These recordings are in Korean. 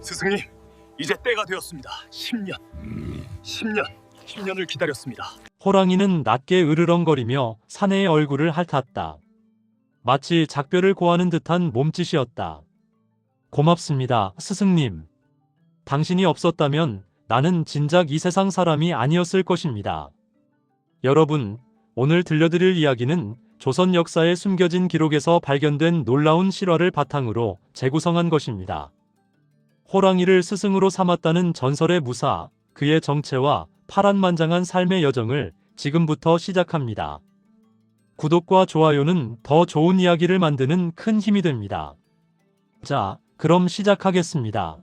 스승님, 이제 때가 되었습니다. 10년, 10년, 10년을 기다렸습니다. 호랑이는 낮게 으르렁거리며 사내의 얼굴을 핥았다. 마치 작별을 고하는 듯한 몸짓이었다. 고맙습니다, 스승님. 당신이 없었다면 나는 진작 이 세상 사람이 아니었을 것입니다. 여러분, 오늘 들려드릴 이야기는 조선 역사에 숨겨진 기록에서 발견된 놀라운 실화를 바탕으로 재구성한 것입니다. 호랑이를 스승으로 삼았다는 전설의 무사, 그의 정체와 파란만장한 삶의 여정을 지금부터 시작합니다. 구독과 좋아요는 더 좋은 이야기를 만드는 큰 힘이 됩니다. 자, 그럼 시작하겠습니다.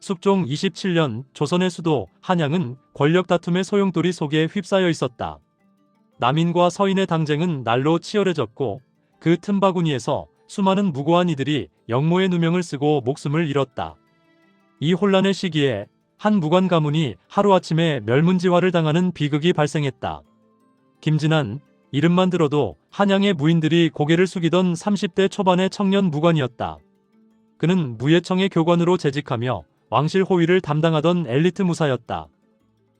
숙종 27년 조선의 수도 한양은 권력 다툼의 소용돌이 속에 휩싸여 있었다. 남인과 서인의 당쟁은 날로 치열해졌고 그 틈바구니에서 수많은 무고한 이들이 영모의 누명을 쓰고 목숨을 잃었다. 이 혼란의 시기에 한 무관 가문이 하루아침에 멸문지화를 당하는 비극이 발생했다. 김진한, 이름만 들어도 한양의 무인들이 고개를 숙이던 30대 초반의 청년 무관이었다. 그는 무예청의 교관으로 재직하며 왕실 호위를 담당하던 엘리트 무사였다.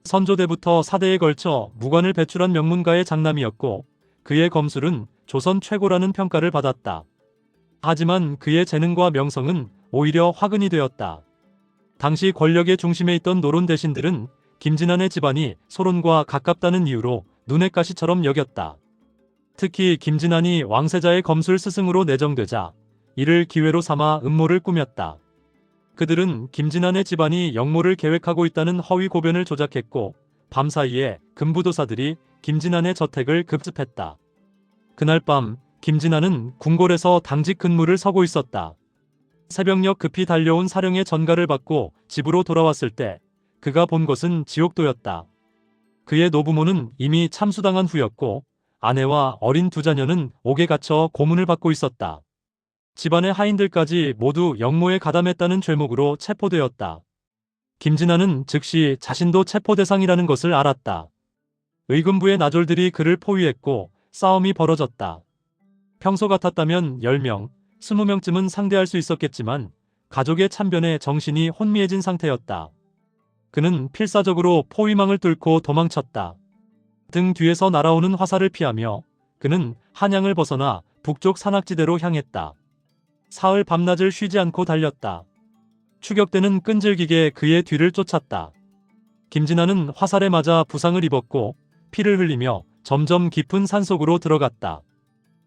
선조대부터 사대에 걸쳐 무관을 배출한 명문가의 장남이었고 그의 검술은 조선 최고라는 평가를 받았다. 하지만 그의 재능과 명성은 오히려 화근이 되었다. 당시 권력의 중심에 있던 노론 대신들은 김진한의 집안이 소론과 가깝다는 이유로 눈의 가시처럼 여겼다. 특히 김진한이 왕세자의 검술 스승으로 내정되자 이를 기회로 삼아 음모를 꾸몄다. 그들은 김진한의 집안이 영모를 계획하고 있다는 허위 고변을 조작했고 밤사이에 금부도사들이 김진한의 저택을 급습했다. 그날 밤 김진한은 궁궐에서 당직 근무를 서고 있었다. 새벽녘 급히 달려온 사령의 전가를 받고 집으로 돌아왔을 때 그가 본 것은 지옥도였다. 그의 노부모는 이미 참수당한 후였고 아내와 어린 두 자녀는 옥에 갇혀 고문을 받고 있었다. 집안의 하인들까지 모두 영모에 가담했다는 죄목으로 체포되었다. 김진아는 즉시 자신도 체포 대상이라는 것을 알았다. 의금부의 나졸들이 그를 포위했고 싸움이 벌어졌다. 평소 같았다면 10명, 20명쯤은 상대할 수 있었겠지만 가족의 참변에 정신이 혼미해진 상태였다. 그는 필사적으로 포위망을 뚫고 도망쳤다. 등 뒤에서 날아오는 화살을 피하며 그는 한양을 벗어나 북쪽 산악지대로 향했다. 사흘 밤낮을 쉬지 않고 달렸다. 추격대는 끈질기게 그의 뒤를 쫓았다. 김진아는 화살에 맞아 부상을 입었고 피를 흘리며 점점 깊은 산속으로 들어갔다.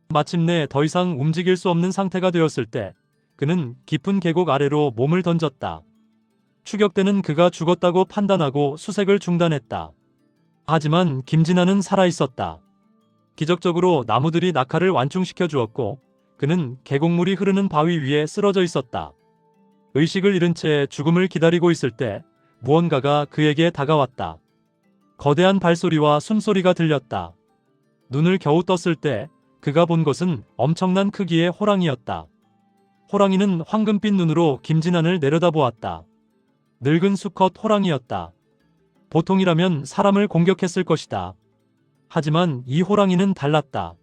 마침내 더 이상 움직일 수 없는 상태가 되었을 때 그는 깊은 계곡 아래로 몸을 던졌다. 추격대는 그가 죽었다고 판단하고 수색을 중단했다. 하지만 김진아는 살아있었다. 기적적으로 나무들이 낙하를 완충시켜 주었고 그는 계곡물이 흐르는 바위 위에 쓰러져 있었다. 의식을 잃은 채 죽음을 기다리고 있을 때 무언가가 그에게 다가왔다. 거대한 발소리와 숨소리가 들렸다. 눈을 겨우 떴을 때 그가 본 것은 엄청난 크기의 호랑이였다. 호랑이는 황금빛 눈으로 김진한을 내려다보았다. 늙은 수컷 호랑이였다. 보통이라면 사람을 공격했을 것이다. 하지만 이 호랑이는 달랐다.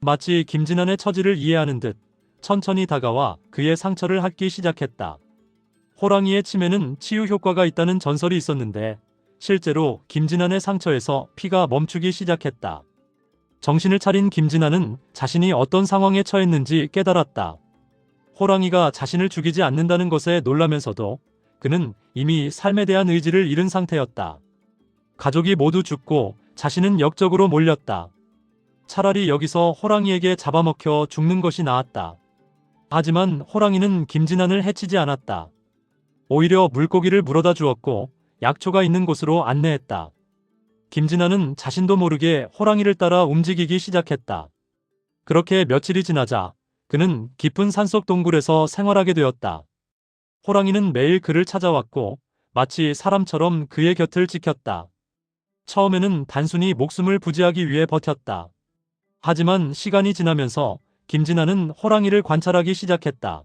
마치 김진한의 처지를 이해하는 듯 천천히 다가와 그의 상처를 핥기 시작했다. 호랑이의 침에는 치유 효과가 있다는 전설이 있었는데 실제로 김진한의 상처에서 피가 멈추기 시작했다. 정신을 차린 김진아는 자신이 어떤 상황에 처했는지 깨달았다. 호랑이가 자신을 죽이지 않는다는 것에 놀라면서도 그는 이미 삶에 대한 의지를 잃은 상태였다. 가족이 모두 죽고 자신은 역적으로 몰렸다. 차라리 여기서 호랑이에게 잡아먹혀 죽는 것이 나았다. 하지만 호랑이는 김진한을 해치지 않았다. 오히려 물고기를 물어다 주었고 약초가 있는 곳으로 안내했다. 김진아는 자신도 모르게 호랑이를 따라 움직이기 시작했다. 그렇게 며칠이 지나자 그는 깊은 산속 동굴에서 생활하게 되었다. 호랑이는 매일 그를 찾아왔고 마치 사람처럼 그의 곁을 지켰다. 처음에는 단순히 목숨을 부지하기 위해 버텼다. 하지만 시간이 지나면서 김진아는 호랑이를 관찰하기 시작했다.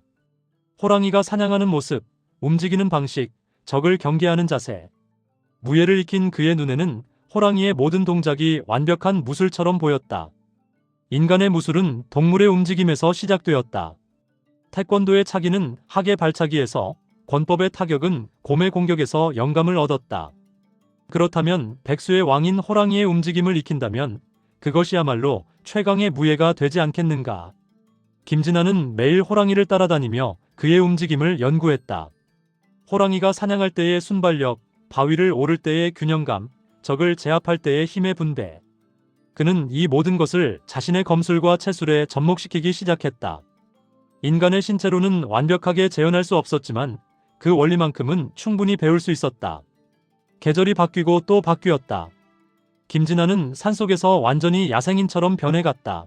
호랑이가 사냥하는 모습, 움직이는 방식, 적을 경계하는 자세. 무예를 익힌 그의 눈에는 호랑이의 모든 동작이 완벽한 무술처럼 보였다. 인간의 무술은 동물의 움직임에서 시작되었다. 태권도의 차기는 학의 발차기에서 권법의 타격은 곰의 공격에서 영감을 얻었다. 그렇다면 백수의 왕인 호랑이의 움직임을 익힌다면 그것이야말로 최강의 무예가 되지 않겠는가. 김진아는 매일 호랑이를 따라다니며 그의 움직임을 연구했다. 호랑이가 사냥할 때의 순발력, 바위를 오를 때의 균형감, 적을 제압할 때의 힘의 분배. 그는 이 모든 것을 자신의 검술과 채술에 접목시키기 시작했다. 인간의 신체로는 완벽하게 재현할 수 없었지만 그 원리만큼은 충분히 배울 수 있었다. 계절이 바뀌고 또 바뀌었다. 김진아는 산속에서 완전히 야생인처럼 변해갔다.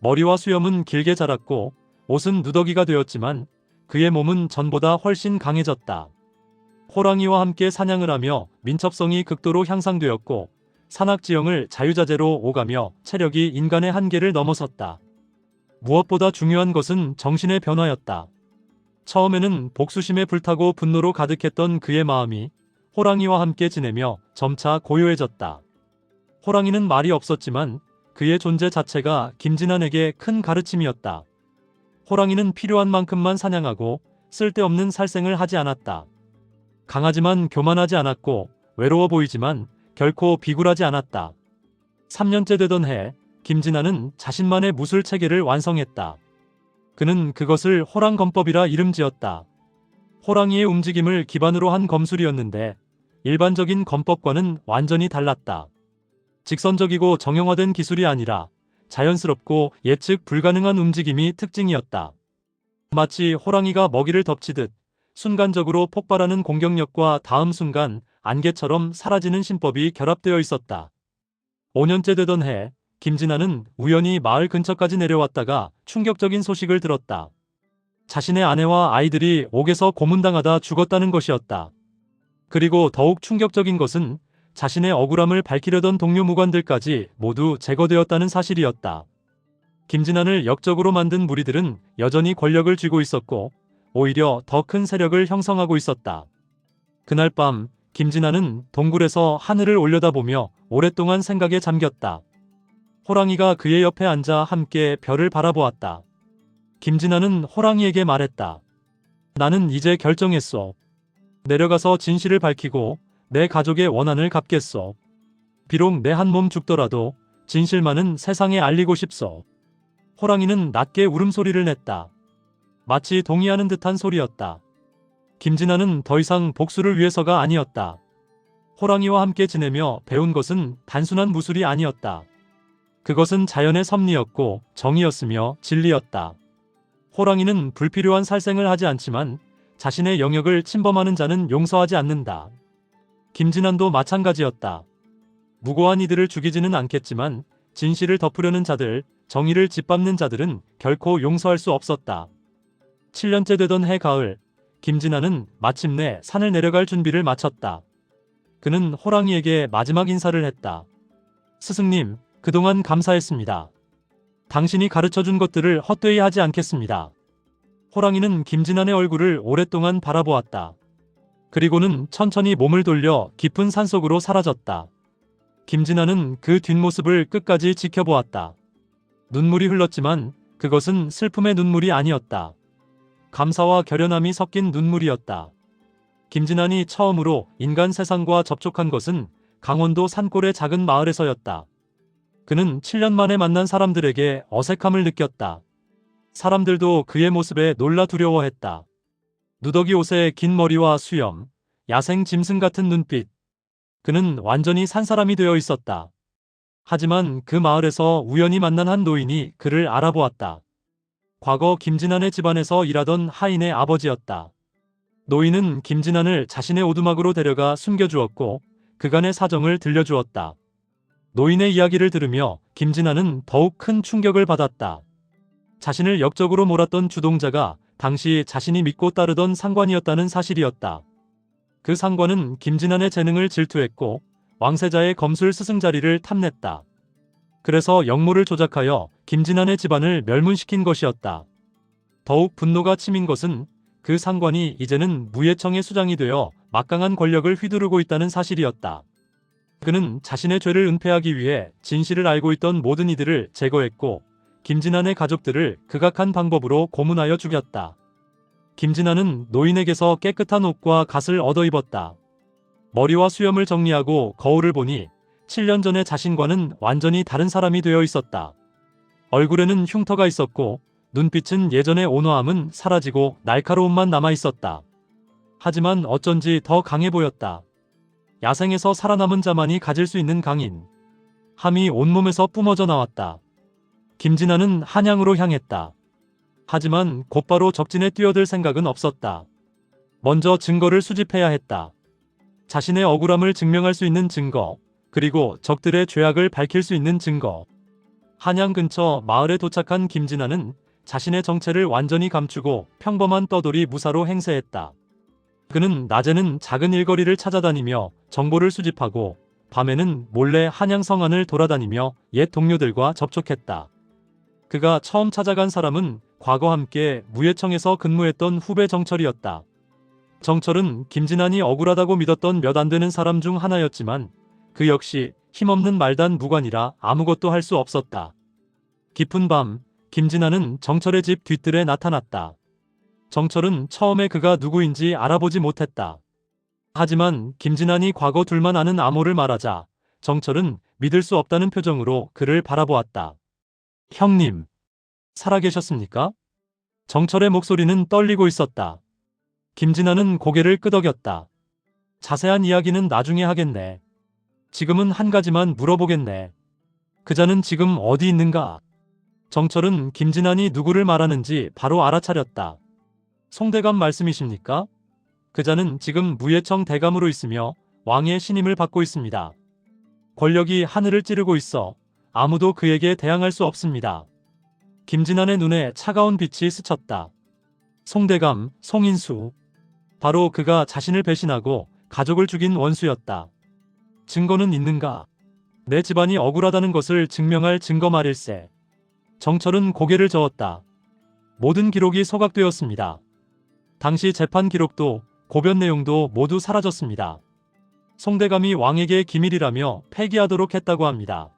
머리와 수염은 길게 자랐고 옷은 누더기가 되었지만 그의 몸은 전보다 훨씬 강해졌다. 호랑이와 함께 사냥을 하며 민첩성이 극도로 향상되었고 산악 지형을 자유자재로 오가며 체력이 인간의 한계를 넘어섰다. 무엇보다 중요한 것은 정신의 변화였다. 처음에는 복수심에 불타고 분노로 가득했던 그의 마음이 호랑이와 함께 지내며 점차 고요해졌다. 호랑이는 말이 없었지만 그의 존재 자체가 김진환에게 큰 가르침이었다. 호랑이는 필요한 만큼만 사냥하고 쓸데없는 살생을 하지 않았다. 강하지만 교만하지 않았고 외로워 보이지만 결코 비굴하지 않았다. 3년째 되던 해, 김진아는 자신만의 무술 체계를 완성했다. 그는 그것을 호랑검법이라 이름 지었다. 호랑이의 움직임을 기반으로 한 검술이었는데 일반적인 검법과는 완전히 달랐다. 직선적이고 정형화된 기술이 아니라 자연스럽고 예측 불가능한 움직임이 특징이었다. 마치 호랑이가 먹이를 덮치듯 순간적으로 폭발하는 공격력과 다음 순간 안개처럼 사라지는 신법이 결합되어 있었다. 5년째 되던 해, 김진아는 우연히 마을 근처까지 내려왔다가 충격적인 소식을 들었다. 자신의 아내와 아이들이 옥에서 고문당하다 죽었다는 것이었다. 그리고 더욱 충격적인 것은 자신의 억울함을 밝히려던 동료 무관들까지 모두 제거되었다는 사실이었다. 김진환을 역적으로 만든 무리들은 여전히 권력을 쥐고 있었고 오히려 더 큰 세력을 형성하고 있었다. 그날 밤 김진환은 동굴에서 하늘을 올려다보며 오랫동안 생각에 잠겼다. 호랑이가 그의 옆에 앉아 함께 별을 바라보았다. 김진환은 호랑이에게 말했다. 나는 이제 결정했어. 내려가서 진실을 밝히고 내 가족의 원한을 갚겠어. 비록 내 한 몸 죽더라도 진실만은 세상에 알리고 싶소. 호랑이는 낮게 울음소리를 냈다. 마치 동의하는 듯한 소리였다. 김진아는 더 이상 복수를 위해서가 아니었다. 호랑이와 함께 지내며 배운 것은 단순한 무술이 아니었다. 그것은 자연의 섭리였고 정의였으며 진리였다. 호랑이는 불필요한 살생을 하지 않지만 자신의 영역을 침범하는 자는 용서하지 않는다. 김진환도 마찬가지였다. 무고한 이들을 죽이지는 않겠지만 진실을 덮으려는 자들, 정의를 짓밟는 자들은 결코 용서할 수 없었다. 7년째 되던 해 가을, 김진아는 마침내 산을 내려갈 준비를 마쳤다. 그는 호랑이에게 마지막 인사를 했다. 스승님, 그동안 감사했습니다. 당신이 가르쳐 준 것들을 헛되이 하지 않겠습니다. 호랑이는 김진환의 얼굴을 오랫동안 바라보았다. 그리고는 천천히 몸을 돌려 깊은 산속으로 사라졌다. 김진아는 그 뒷모습을 끝까지 지켜보았다. 눈물이 흘렀지만 그것은 슬픔의 눈물이 아니었다. 감사와 결연함이 섞인 눈물이었다. 김진환이 처음으로 인간 세상과 접촉한 것은 강원도 산골의 작은 마을에서였다. 그는 7년 만에 만난 사람들에게 어색함을 느꼈다. 사람들도 그의 모습에 놀라 두려워했다. 누더기 옷에 긴 머리와 수염, 야생 짐승 같은 눈빛. 그는 완전히 산 사람이 되어 있었다. 하지만 그 마을에서 우연히 만난 한 노인이 그를 알아보았다. 과거 김진환의 집안에서 일하던 하인의 아버지였다. 노인은 김진환을 자신의 오두막으로 데려가 숨겨주었고 그간의 사정을 들려주었다. 노인의 이야기를 들으며 김진환은 더욱 큰 충격을 받았다. 자신을 역적으로 몰았던 주동자가 당시 자신이 믿고 따르던 상관이었다는 사실이었다. 그 상관은 김진환의 재능을 질투했고 왕세자의 검술 스승 자리를 탐냈다. 그래서 역모를 조작하여 김진환의 집안을 멸문시킨 것이었다. 더욱 분노가 치민 것은 그 상관이 이제는 무예청의 수장이 되어 막강한 권력을 휘두르고 있다는 사실이었다. 그는 자신의 죄를 은폐하기 위해 진실을 알고 있던 모든 이들을 제거했고 김진환의 가족들을 극악한 방법으로 고문하여 죽였다. 김진아는 노인에게서 깨끗한 옷과 갓을 얻어 입었다. 머리와 수염을 정리하고 거울을 보니 7년 전의 자신과는 완전히 다른 사람이 되어 있었다. 얼굴에는 흉터가 있었고 눈빛은 예전의 온화함은 사라지고 날카로움만 남아 있었다. 하지만 어쩐지 더 강해 보였다. 야생에서 살아남은 자만이 가질 수 있는 강인. 함이 온몸에서 뿜어져 나왔다. 김진아는 한양으로 향했다. 하지만 곧바로 적진에 뛰어들 생각은 없었다. 먼저 증거를 수집해야 했다. 자신의 억울함을 증명할 수 있는 증거, 그리고 적들의 죄악을 밝힐 수 있는 증거. 한양 근처 마을에 도착한 김진아는 자신의 정체를 완전히 감추고 평범한 떠돌이 무사로 행세했다. 그는 낮에는 작은 일거리를 찾아다니며 정보를 수집하고 밤에는 몰래 한양 성 안을 돌아다니며 옛 동료들과 접촉했다. 그가 처음 찾아간 사람은 과거 함께 무예청에서 근무했던 후배 정철이었다. 정철은 김진환이 억울하다고 믿었던 몇 안 되는 사람 중 하나였지만 그 역시 힘없는 말단 무관이라 아무것도 할 수 없었다. 깊은 밤, 김진환은 정철의 집 뒤뜰에 나타났다. 정철은 처음에 그가 누구인지 알아보지 못했다. 하지만 김진환이 과거 둘만 아는 암호를 말하자 정철은 믿을 수 없다는 표정으로 그를 바라보았다. 형님, 살아계셨습니까? 정철의 목소리는 떨리고 있었다. 김진아는 고개를 끄덕였다. 자세한 이야기는 나중에 하겠네. 지금은 한 가지만 물어보겠네. 그자는 지금 어디 있는가? 정철은 김진환이 누구를 말하는지 바로 알아차렸다. 송대감 말씀이십니까? 그자는 지금 무예청 대감으로 있으며 왕의 신임을 받고 있습니다. 권력이 하늘을 찌르고 있어 아무도 그에게 대항할 수 없습니다. 김진환의 눈에 차가운 빛이 스쳤다. 송대감, 송인수. 바로 그가 자신을 배신하고 가족을 죽인 원수였다. 증거는 있는가? 내 집안이 억울하다는 것을 증명할 증거 말일세. 정철은 고개를 저었다. 모든 기록이 소각되었습니다. 당시 재판 기록도 고변 내용도 모두 사라졌습니다. 송대감이 왕에게 기밀이라며 폐기하도록 했다고 합니다.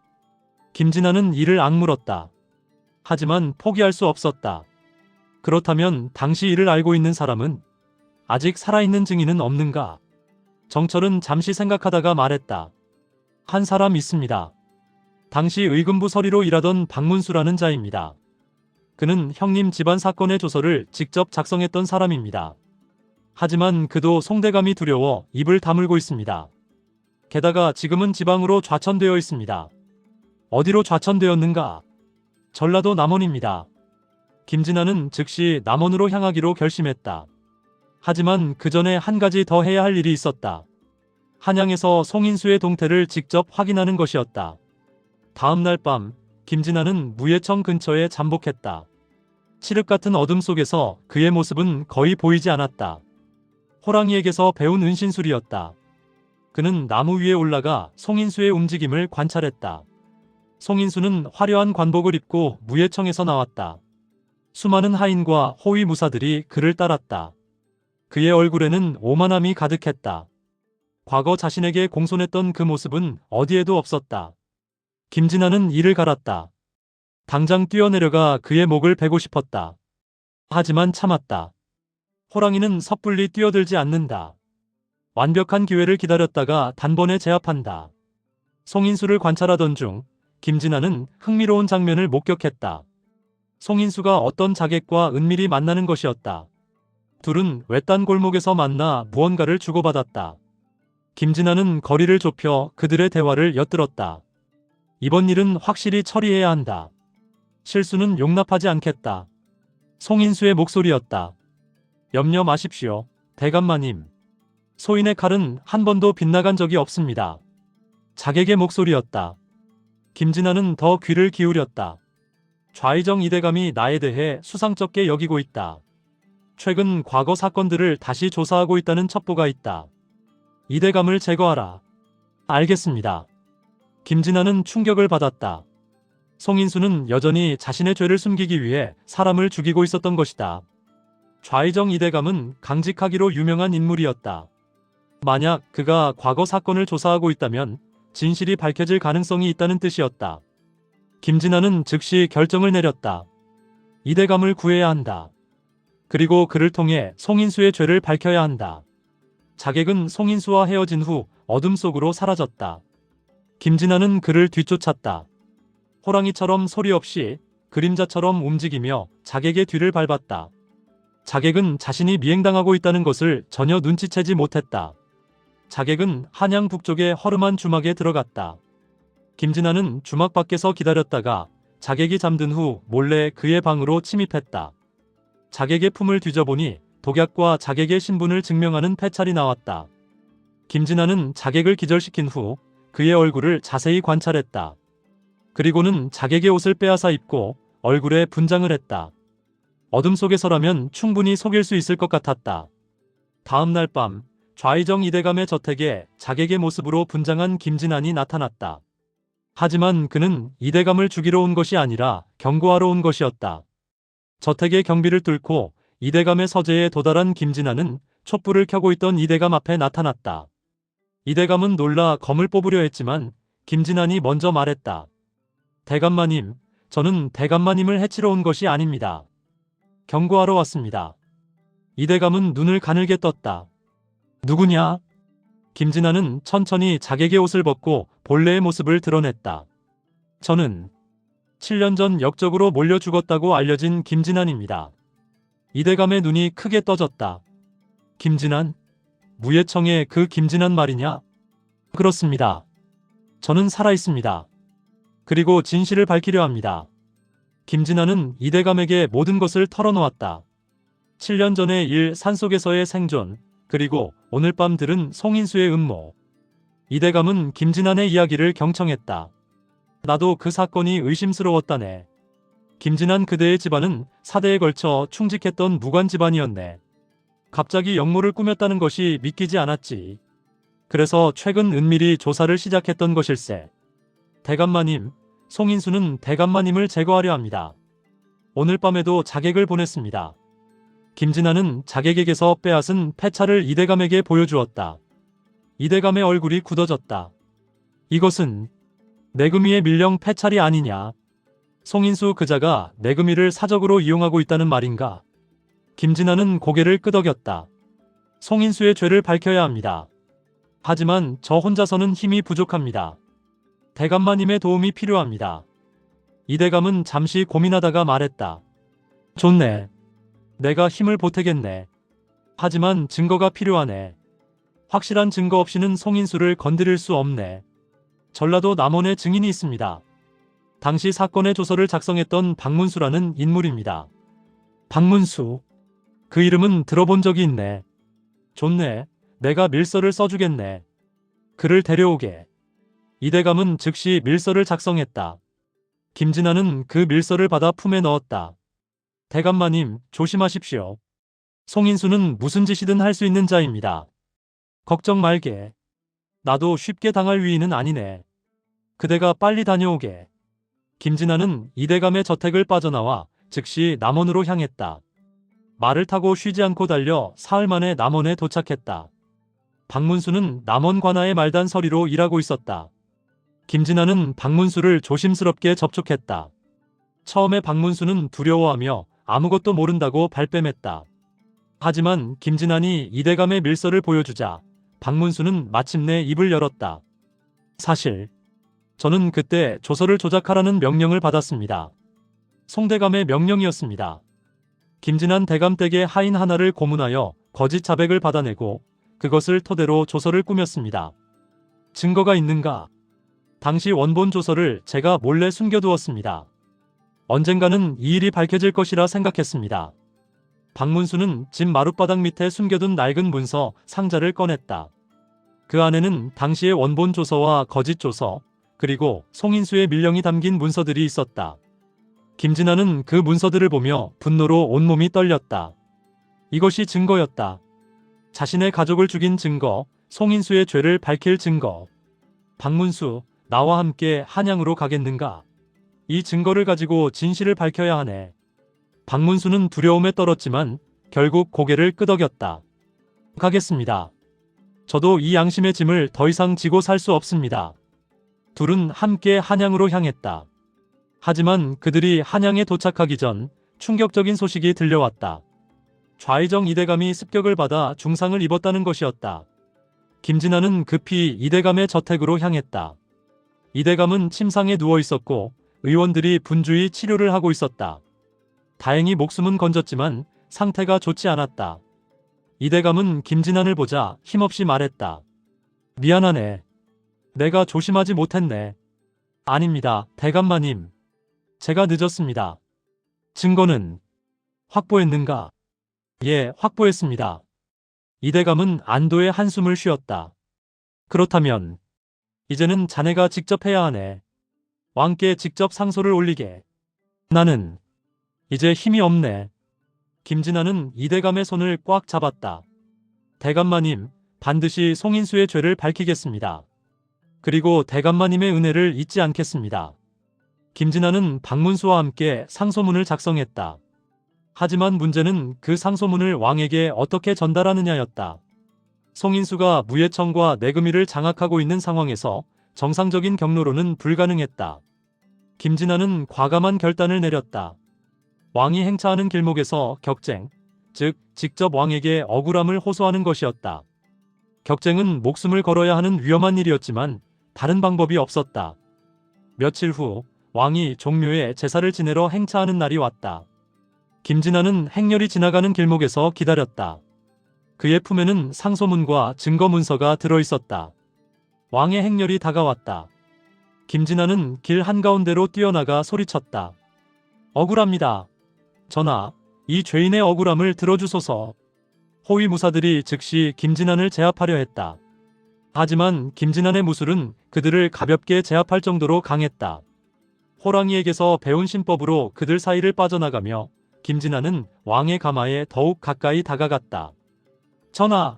김진아는 이를 악물었다. 하지만 포기할 수 없었다. 그렇다면 당시 이를 알고 있는 사람은 아직 살아있는 증인은 없는가? 정철은 잠시 생각하다가 말했다. 한 사람 있습니다. 당시 의금부 서리로 일하던 박문수라는 자입니다. 그는 형님 집안 사건의 조서를 직접 작성했던 사람입니다. 하지만 그도 송대감이 두려워 입을 다물고 있습니다. 게다가 지금은 지방으로 좌천되어 있습니다. 어디로 좌천되었는가? 전라도 남원입니다. 김진아는 즉시 남원으로 향하기로 결심했다. 하지만 그 전에 한 가지 더 해야 할 일이 있었다. 한양에서 송인수의 동태를 직접 확인하는 것이었다. 다음 날 밤, 김진아는 무예청 근처에 잠복했다. 칠흑 같은 어둠 속에서 그의 모습은 거의 보이지 않았다. 호랑이에게서 배운 은신술이었다. 그는 나무 위에 올라가 송인수의 움직임을 관찰했다. 송인수는 화려한 관복을 입고 무예청에서 나왔다. 수많은 하인과 호위 무사들이 그를 따랐다. 그의 얼굴에는 오만함이 가득했다. 과거 자신에게 공손했던 그 모습은 어디에도 없었다. 김진아는 이를 갈았다. 당장 뛰어내려가 그의 목을 베고 싶었다. 하지만 참았다. 호랑이는 섣불리 뛰어들지 않는다. 완벽한 기회를 기다렸다가 단번에 제압한다. 송인수를 관찰하던 중 김진아는 흥미로운 장면을 목격했다. 송인수가 어떤 자객과 은밀히 만나는 것이었다. 둘은 외딴 골목에서 만나 무언가를 주고받았다. 김진아는 거리를 좁혀 그들의 대화를 엿들었다. 이번 일은 확실히 처리해야 한다. 실수는 용납하지 않겠다. 송인수의 목소리였다. 염려 마십시오. 대감마님. 소인의 칼은 한 번도 빗나간 적이 없습니다. 자객의 목소리였다. 김진아는 더 귀를 기울였다. 좌의정 이대감이 나에 대해 수상쩍게 여기고 있다. 최근 과거 사건들을 다시 조사하고 있다는 첩보가 있다. 이대감을 제거하라. 알겠습니다. 김진아는 충격을 받았다. 송인수는 여전히 자신의 죄를 숨기기 위해 사람을 죽이고 있었던 것이다. 좌의정 이대감은 강직하기로 유명한 인물이었다. 만약 그가 과거 사건을 조사하고 있다면 진실이 밝혀질 가능성이 있다는 뜻이었다. 김진아는 즉시 결정을 내렸다. 이대감을 구해야 한다. 그리고 그를 통해 송인수의 죄를 밝혀야 한다. 자객은 송인수와 헤어진 후 어둠 속으로 사라졌다. 김진아는 그를 뒤쫓았다. 호랑이처럼 소리 없이 그림자처럼 움직이며 자객의 뒤를 밟았다. 자객은 자신이 미행당하고 있다는 것을 전혀 눈치채지 못했다. 자객은 한양 북쪽의 허름한 주막에 들어갔다. 김진아는 주막 밖에서 기다렸다가 자객이 잠든 후 몰래 그의 방으로 침입했다. 자객의 품을 뒤져보니 독약과 자객의 신분을 증명하는 패찰이 나왔다. 김진아는 자객을 기절시킨 후 그의 얼굴을 자세히 관찰했다. 그리고는 자객의 옷을 빼앗아 입고 얼굴에 분장을 했다. 어둠 속에서라면 충분히 속일 수 있을 것 같았다. 다음 날 밤 좌의정 이대감의 저택에 자객의 모습으로 분장한 김진안이 나타났다. 하지만 그는 이대감을 죽이러 온 것이 아니라 경고하러 온 것이었다. 저택의 경비를 뚫고 이대감의 서재에 도달한 김진아는 촛불을 켜고 있던 이대감 앞에 나타났다. 이대감은 놀라 검을 뽑으려 했지만 김진안이 먼저 말했다. 대감마님, 저는 대감마님을 해치러 온 것이 아닙니다. 경고하러 왔습니다. 이대감은 눈을 가늘게 떴다. 누구냐? 김진아는 천천히 자객의 옷을 벗고 본래의 모습을 드러냈다. 저는 7년 전 역적으로 몰려 죽었다고 알려진 김진안입니다. 이대감의 눈이 크게 떠졌다. 김진안? 무예청의 그 김진안 말이냐? 그렇습니다. 저는 살아있습니다. 그리고 진실을 밝히려 합니다. 김진아는 이대감에게 모든 것을 털어놓았다. 7년 전의 일 산속에서의 생존, 그리고 오늘 밤 들은 송인수의 음모. 이대감은 김진안의 이야기를 경청했다. 나도 그 사건이 의심스러웠다네. 김진안 그대의 집안은 사대에 걸쳐 충직했던 무관 집안이었네. 갑자기 역모를 꾸몄다는 것이 믿기지 않았지. 그래서 최근 은밀히 조사를 시작했던 것일세. 대감마님, 송인수는 대감마님을 제거하려 합니다. 오늘 밤에도 자객을 보냈습니다. 김진아는 자객에게서 빼앗은 패차를 이대감에게 보여주었다. 이대감의 얼굴이 굳어졌다. 이것은 내금위의 밀령 패찰이 아니냐. 송인수 그자가 내금위를 사적으로 이용하고 있다는 말인가. 김진아는 고개를 끄덕였다. 송인수의 죄를 밝혀야 합니다. 하지만 저 혼자서는 힘이 부족합니다. 대감마님의 도움이 필요합니다. 이 대감은 잠시 고민하다가 말했다. 좋네. 내가 힘을 보태겠네. 하지만 증거가 필요하네. 확실한 증거 없이는 송인수를 건드릴 수 없네. 전라도 남원에 증인이 있습니다. 당시 사건의 조서를 작성했던 박문수라는 인물입니다. 박문수. 그 이름은 들어본 적이 있네. 좋네. 내가 밀서를 써주겠네. 그를 데려오게. 이대감은 즉시 밀서를 작성했다. 김진아는 그 밀서를 받아 품에 넣었다. 대감마님, 조심하십시오. 송인수는 무슨 짓이든 할 수 있는 자입니다. 걱정 말게. 나도 쉽게 당할 위인은 아니네. 그대가 빨리 다녀오게. 김진아는 이대감의 저택을 빠져나와 즉시 남원으로 향했다. 말을 타고 쉬지 않고 달려 사흘 만에 남원에 도착했다. 박문수는 남원 관아의 말단 서리로 일하고 있었다. 김진아는 박문수를 조심스럽게 접촉했다. 처음에 박문수는 두려워하며 아무것도 모른다고 발뺌했다. 하지만 김진안이 이대감의 밀서를 보여주자 박문수는 마침내 입을 열었다. 사실 저는 그때 조서를 조작하라는 명령을 받았습니다. 송대감의 명령이었습니다. 김진안 대감댁의 하인 하나를 고문하여 거짓 자백을 받아내고 그것을 토대로 조서를 꾸몄습니다. 증거가 있는가? 당시 원본 조서를 제가 몰래 숨겨두었습니다. 언젠가는 이 일이 밝혀질 것이라 생각했습니다. 박문수는 집 마룻바닥 밑에 숨겨둔 낡은 문서 상자를 꺼냈다. 그 안에는 당시의 원본 조서와 거짓 조서, 그리고 송인수의 밀령이 담긴 문서들이 있었다. 김진아는 그 문서들을 보며 분노로 온몸이 떨렸다. 이것이 증거였다. 자신의 가족을 죽인 증거, 송인수의 죄를 밝힐 증거. 박문수, 나와 함께 한양으로 가겠는가? 이 증거를 가지고 진실을 밝혀야 하네. 박문수는 두려움에 떨었지만 결국 고개를 끄덕였다. 가겠습니다. 저도 이 양심의 짐을 더 이상 지고 살 수 없습니다. 둘은 함께 한양으로 향했다. 하지만 그들이 한양에 도착하기 전 충격적인 소식이 들려왔다. 좌의정 이대감이 습격을 받아 중상을 입었다는 것이었다. 김진아는 급히 이대감의 저택으로 향했다. 이대감은 침상에 누워 있었고 의원들이 분주히 치료를 하고 있었다. 다행히 목숨은 건졌지만 상태가 좋지 않았다. 이대감은 김진안을 보자 힘없이 말했다. 미안하네. 내가 조심하지 못했네. 아닙니다, 대감마님. 제가 늦었습니다. 증거는 확보했는가? 예, 확보했습니다. 이대감은 안도의 한숨을 쉬었다. 그렇다면 이제는 자네가 직접 해야 하네. 왕께 직접 상소를 올리게. 나는 이제 힘이 없네. 김진아는 이대감의 손을 꽉 잡았다. 대감마님, 반드시 송인수의 죄를 밝히겠습니다. 그리고 대감마님의 은혜를 잊지 않겠습니다. 김진아는 박문수와 함께 상소문을 작성했다. 하지만 문제는 그 상소문을 왕에게 어떻게 전달하느냐였다. 송인수가 무예청과 내금위를 장악하고 있는 상황에서 정상적인 경로로는 불가능했다. 김진아는 과감한 결단을 내렸다. 왕이 행차하는 길목에서 격쟁, 즉 직접 왕에게 억울함을 호소하는 것이었다. 격쟁은 목숨을 걸어야 하는 위험한 일이었지만 다른 방법이 없었다. 며칠 후 왕이 종묘에 제사를 지내러 행차하는 날이 왔다. 김진아는 행렬이 지나가는 길목에서 기다렸다. 그의 품에는 상소문과 증거 문서가 들어 있었다. 왕의 행렬이 다가왔다. 김진아는 길 한가운데로 뛰어나가 소리쳤다. 억울합니다. 전하, 이 죄인의 억울함을 들어주소서. 호위 무사들이 즉시 김진안을 제압하려 했다. 하지만 김진안의 무술은 그들을 가볍게 제압할 정도로 강했다. 호랑이에게서 배운 신법으로 그들 사이를 빠져나가며 김진아는 왕의 가마에 더욱 가까이 다가갔다. 전하,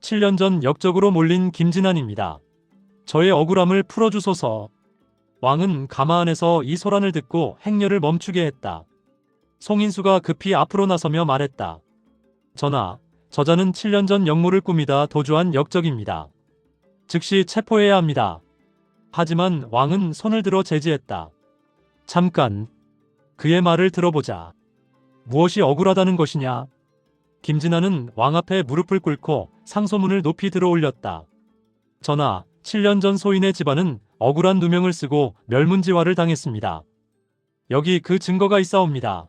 7년 전 역적으로 몰린 김진안입니다. 저의 억울함을 풀어주소서. 왕은 가마 안에서 이 소란을 듣고 행렬을 멈추게 했다. 송인수가 급히 앞으로 나서며 말했다. 전하, 저자는 7년 전 역모를 꾸미다 도주한 역적입니다. 즉시 체포해야 합니다. 하지만 왕은 손을 들어 제지했다. 잠깐, 그의 말을 들어보자. 무엇이 억울하다는 것이냐? 김진아는 왕 앞에 무릎을 꿇고 상소문을 높이 들어 올렸다. 전하, 7년 전 소인의 집안은 억울한 누명을 쓰고 멸문지화를 당했습니다. 여기 그 증거가 있사옵니다.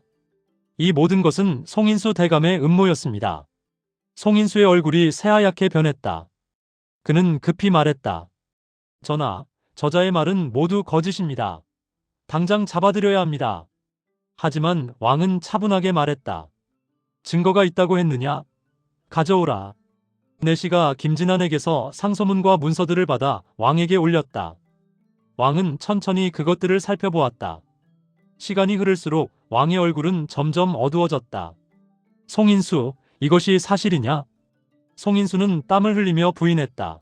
이 모든 것은 송인수 대감의 음모였습니다. 송인수의 얼굴이 새하얗게 변했다. 그는 급히 말했다. 전하, 저자의 말은 모두 거짓입니다. 당장 잡아들여야 합니다. 하지만 왕은 차분하게 말했다. 증거가 있다고 했느냐? 가져오라. 내시가 김진안에게서 상소문과 문서들을 받아 왕에게 올렸다. 왕은 천천히 그것들을 살펴보았다. 시간이 흐를수록 왕의 얼굴은 점점 어두워졌다. 송인수, 이것이 사실이냐? 송인수는 땀을 흘리며 부인했다.